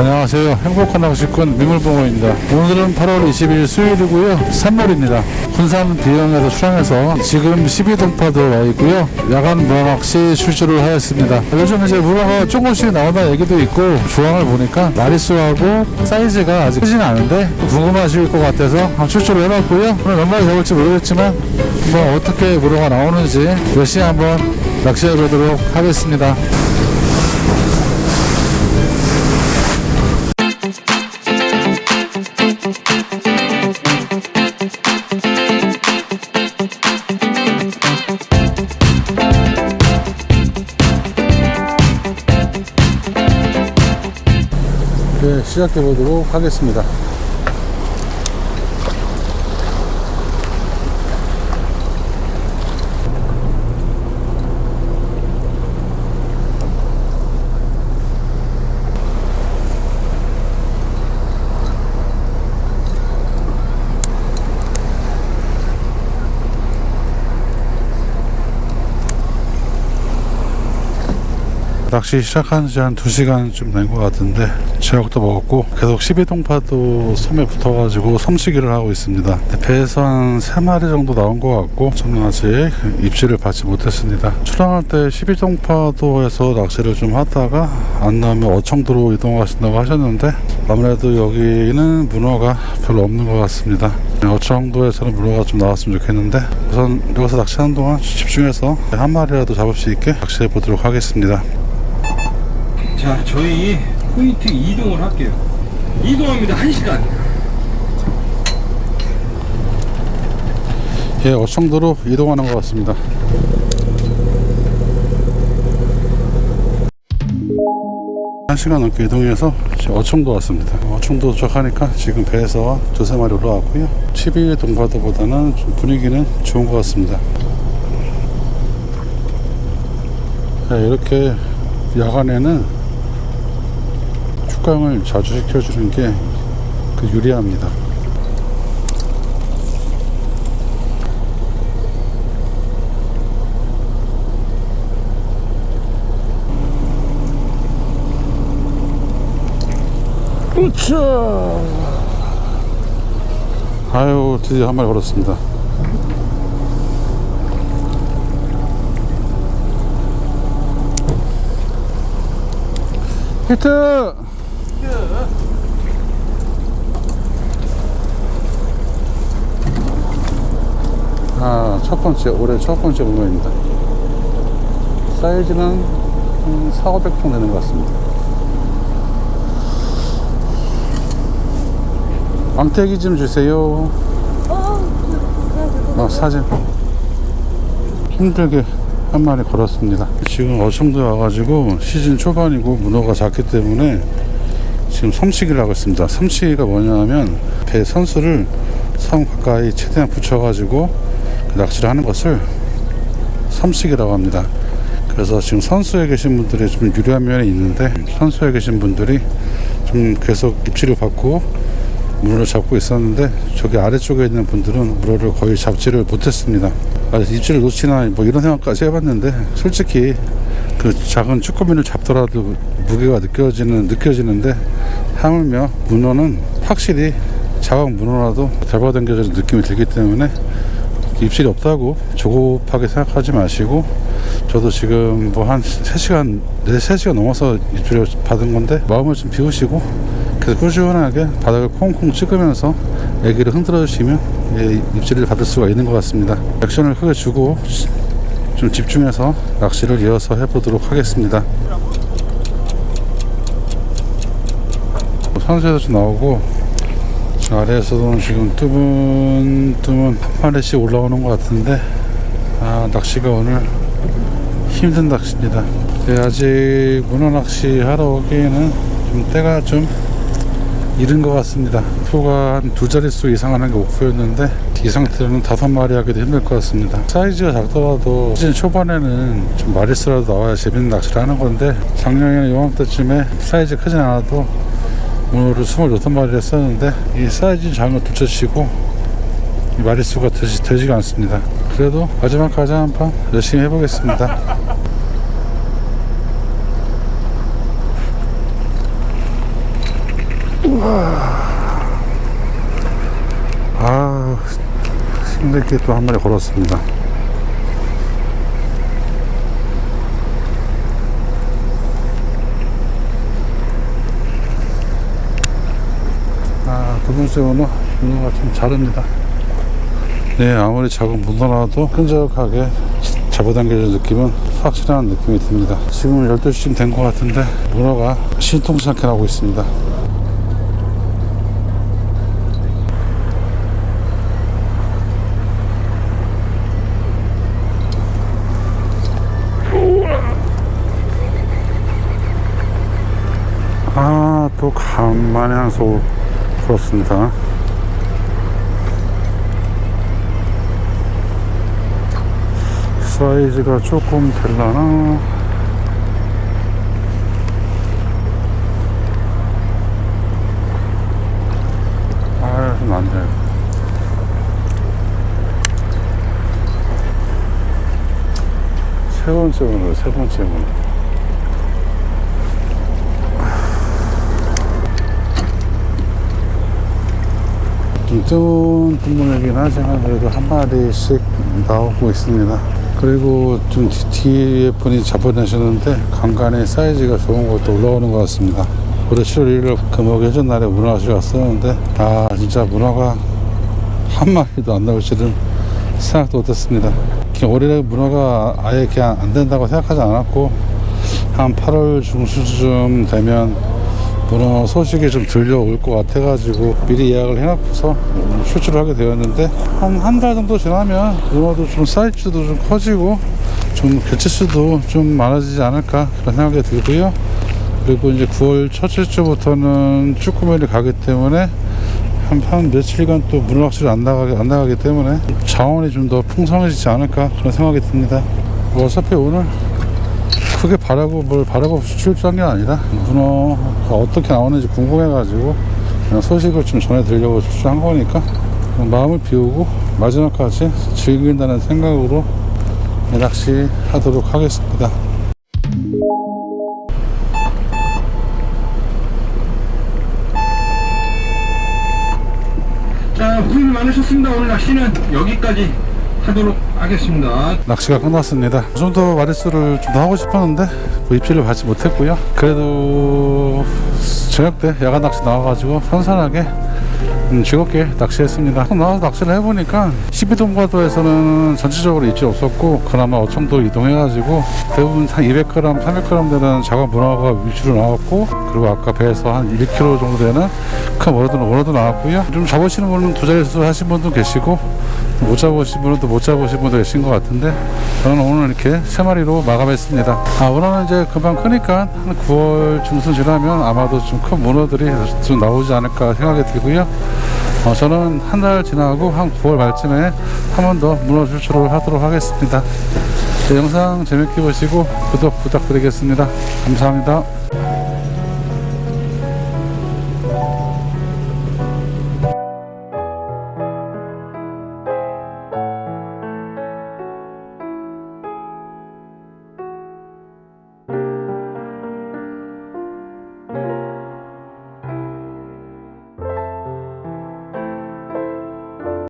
안녕하세요. 행복한 낚시꾼 민물봉호입니다. 오늘은 8월 20일 수요일이고요. 산물입니다. 군산 비영에서 출항해서 지금 12동파도 와 있고요. 야간 무항낚시 출주를 하였습니다. 요즘 이제 무항가 조금씩 나온다는 얘기도 있고 조항을 보니까 마리수하고 사이즈가 아직 크진 않은데 궁금하실 것 같아서 출주를 해봤고요. 오늘 몇 마리 잡을지 모르겠지만 뭐 어떻게 무로가 나오는지 열심히 한번 낚시해 보도록 하겠습니다. 네, 시작해 보도록 하겠습니다. 낚시 시작한 지 한 2시간쯤 된 것 같은데 저녁도 먹었고 계속 12동파도 섬에 붙어가지고 섬치기를 하고 있습니다. 배에서 한 3마리 정도 나온 것 같고 저는 아직 입질을 받지 못했습니다. 출항할 때 12동파도에서 낚시를 좀 하다가 안 나오면 어청도로 이동하신다고 하셨는데 아무래도 여기는 문어가 별로 없는 것 같습니다. 어청도에서는 문어가 좀 나왔으면 좋겠는데 우선 여기서 낚시하는 동안 집중해서 한 마리라도 잡을 수 있게 낚시해 보도록 하겠습니다 자, 저희 포인트 이동을 할게요. 이동합니다. 1시간. 예, 어청도로 이동하는 것 같습니다. 한 시간 넘게 이동해서 어청도 왔습니다. 어청도 도착하니까 지금 배에서 두세 마리 올라왔고요. 12일 동바도보다는 좀 분위기는 좋은 것 같습니다. 예, 이렇게 야간에는 축강을 자주 시켜주는 게 그 유리합니다. 아유 드디어 한 마리 걸었습니다. 히트 아, 첫 번째, 올해 첫 번째 문어입니다. 사이즈는 한 4, 500통 되는 것 같습니다. 왕태기 좀 주세요. 어, 사진. 힘들게 한 마리 걸었습니다. 지금 어청도 와가지고 시즌 초반이고 문어가 작기 때문에 지금 섬치기를 하고 있습니다. 섬치기가 뭐냐면 배 선수를 섬 가까이 최대한 붙여가지고 낚시를 하는 것을 섬치기라고 합니다. 그래서 지금 선수에 계신 분들이 좀 유리한 면이 있는데 선수에 계신 분들이 좀 계속 입질을 받고 물을 잡고 있었는데 저기 아래쪽에 있는 분들은 물을 거의 잡지를 못했습니다. 아, 입질을 놓치나 뭐 이런 생각까지 해봤는데 솔직히 그 작은 쭈꾸미를 잡더라도 무게가 느껴지는 느껴지는데 하물며 문어는 확실히 자각 문어라도 잡아당겨지는 느낌이 들기 때문에 입질이 없다고 조급하게 생각하지 마시고 저도 지금 뭐 한 3시간, 4, 3시간 넘어서 입질을 받은 건데 마음을 좀 비우시고 계속 꾸준하게 바닥을 콩콩 찍으면서 애기를 흔들어 주시면 예, 입질을 받을 수가 있는 것 같습니다. 액션을 크게 주고 좀 집중해서 낚시를 이어서 해보도록 하겠습니다. 선수에서 좀 나오고 저 아래에서도 지금 뜨문뜨문 한 마리씩 올라오는 것 같은데 아 낚시가 오늘 힘든 낚시입니다. 네, 아직 문어 낚시 하러 오기에는 좀 때가 좀 이른 것 같습니다. 표가 한 두 자릿수 이상 하는 게 목표였는데 이 상태로는 다섯 마리 하기도 힘들 것 같습니다. 사이즈가 작더라도 시즌 초반에는 좀 마리수라도 나와야 재밌는 낚시를 하는 건데 작년에는 요맘때쯤에 사이즈 크진 않아도 문어를 26마리를 했었는데 이 사이즈 걸 둘째치고 이 마리수가 되지, 되지가 않습니다. 그래도 마지막까지 한번 열심히 해보겠습니다. 아, 힘들게 또 한 마리 걸었습니다. 문어, 문어가 좀 자릅니다. 네, 아무리 작은 문어라도 끈적하게 잡아당겨주는 느낌은 확실한 느낌이 듭니다. 지금 12시쯤 된 것 같은데, 문어가 신통치 않게 나오고 있습니다. 아, 또 간만에 한 소 그렇습니다. 사이즈가 조금 될라나? 아, 좀 안 돼. 세 번째 문어, 세 번째 문 좀 뜨거운 분문이긴 하지만 그래도 한 마리씩 나오고 있습니다. 그리고 좀 뒤- 뒤에 분이 잡아내셨는데 간간히 사이즈가 좋은 것도 올라오는 것 같습니다. 올해 7월 1일 금옥 예전 날에 문어가 왔었는데 아 진짜 문어가 한 마리도 안 나올 줄은 생각도 못했습니다. 올해 문어가 아예 그냥 안 된다고 생각하지 않았고 한 8월 중순쯤 되면 문어 소식이 좀 들려올 것 같아가지고 미리 예약을 해놓고서 출출을 하게 되었는데 한 한 달 정도 지나면 문어도 좀 사이즈도 좀 커지고 좀 개체수도 좀 많아지지 않을까 그런 생각이 들고요. 그리고 이제 9월 첫째 주부터는 쭈꾸미를 가기 때문에 한, 한 며칠간 또 문어 낚시를 안 나가기, 안 나가기 때문에 자원이 좀 더 풍성해지지 않을까 그런 생각이 듭니다. 뭐 어차피 오늘 크게 바라고 뭘 바라고 출주한 게 아니라 문어가 어떻게 나오는지 궁금해가지고 그냥 소식을 좀 전해드리려고 출주한 거니까 마음을 비우고 마지막까지 즐긴다는 생각으로 낚시 하도록 하겠습니다. 자, 고생 많으셨습니다. 오늘 낚시는 여기까지 하도록 하겠습니다. 낚시가 끝났습니다. 좀 더 마리수를 좀 더 하고 싶었는데 뭐 입질을 받지 못했고요. 그래도 저녁 때 야간 낚시 나와가지고 선선하게 음, 즐겁게 낚시했습니다. 나와서 낚시를 해보니까 12동과도에서는 전체적으로 입질 없었고 그나마 어청도 이동해가지고 대부분 한 200g, 300g 되는 작은 문어가 위주로 나왔고 그리고 아까 배에서 한 1kg 정도 되는 큰 원어도 나왔고요. 좀 잡으시는 분은 두 자릿수 하신 분도 계시고 못 잡으신 분은 또 못 잡으신 분도 계신 것 같은데 저는 오늘 이렇게 세 마리로 마감했습니다. 아, 문어는 이제 금방 크니까 한 9월 중순 지나면 아마도 좀 큰 문어들이 좀 나오지 않을까 생각이 들고요. 어, 저는 한 달 지나고 한 9월 말쯤에 한 번 더 문어 출출을 하도록 하겠습니다. 네, 영상 재밌게 보시고 구독 부탁드리겠습니다. 감사합니다.